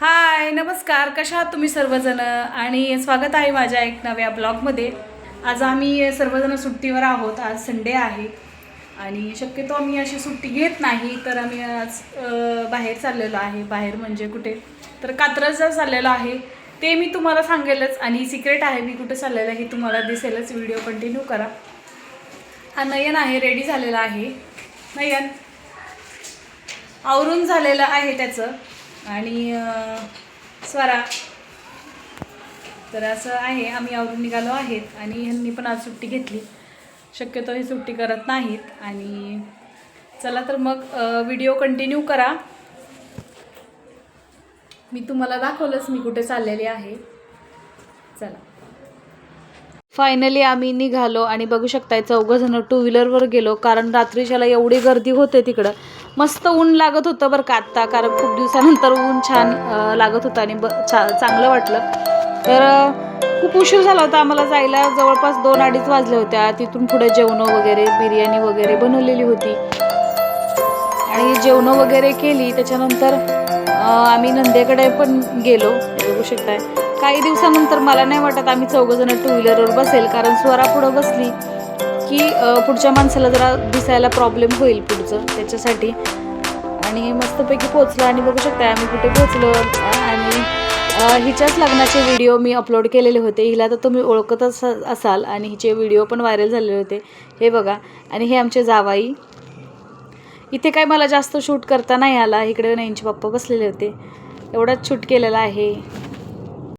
हाय नमस्कार. कशा आहात तुम्ही सर्वजण? आणि स्वागत आहे माझ्या एक नव्या ब्लॉगमध्ये. आज आम्ही सर्वजण सुट्टीवर आहोत. आज संडे आहे आणि शक्यतो आम्ही अशी सुट्टी घेत नाही तर आम्ही आज बाहेर चाललेलो आहे. बाहेर म्हणजे कुठे? तर कात्रजला चाललेलो आहे. ते मी तुम्हाला सांगेलच आणि सिक्रेट आहे मी कुठे चाललेलं आहे हे तुम्हाला दिसेलच. व्हिडिओ कंटिन्यू करा. हा नयन आहे रेडी झालेला आहे. नयन. आवरून झालेलं आहे त्याचं. आणि स्वरा. तर असं आहे आम्ही आवरून निघालो आहेत आणि ह्यांनी पण आज सुट्टी घेतली. शक्यतो ही सुट्टी करत नाहीत आणि चला तर मग व्हिडिओ कंटिन्यू करा. मी तुम्हाला दाखवलंच मी कुठे चाललेली आहे. चला. फायनली आम्ही निघालो आणि बघू शकताय चौघंजणं टू व्हीलरवर गेलो. कारण रात्रीच्याला एवढी गर्दी होते तिकडं. मस्त ऊन लागत होतं बरं का आत्ता. कारण खूप दिवसानंतर ऊन छान लागत होतं आणि ब छा चांगलं वाटलं. तर खूप उशीर झाला होता आम्हाला जायला. जवळपास दोन अडीच वाजल्या होत्या तिथून पुढे जेवणं वगैरे बिर्याणी वगैरे बनवलेली होती. आणि जेवणं वगैरे केली. त्याच्यानंतर आम्ही नंदेकडे पण गेलो. बघू शकताय. काही दिवसानंतर मला नाही वाटत आम्ही चौघजण टू व्हीलरवर बसेल कारण स्वरा पुढं बसली की पुढच्या माणसाला जरा दिसायला प्रॉब्लेम होईल पुढचं त्याच्यासाठी. आणि मस्तपैकी पोचलो आणि बघू शकताय आम्ही कुठे पोचलो आणि हिच्याच लग्नाचे व्हिडिओ मी अपलोड केलेले होते. हिला तर तुम्ही ओळखतच असाल आणि हिचे व्हिडिओ पण व्हायरल झालेले होते. हे बघा. आणि हे आमचे जावाई. इथे काय मला जास्त शूट करता नाही आला. इकडे यांचे पप्पा बसलेले होते. एवढाच शूट केलेला आहे.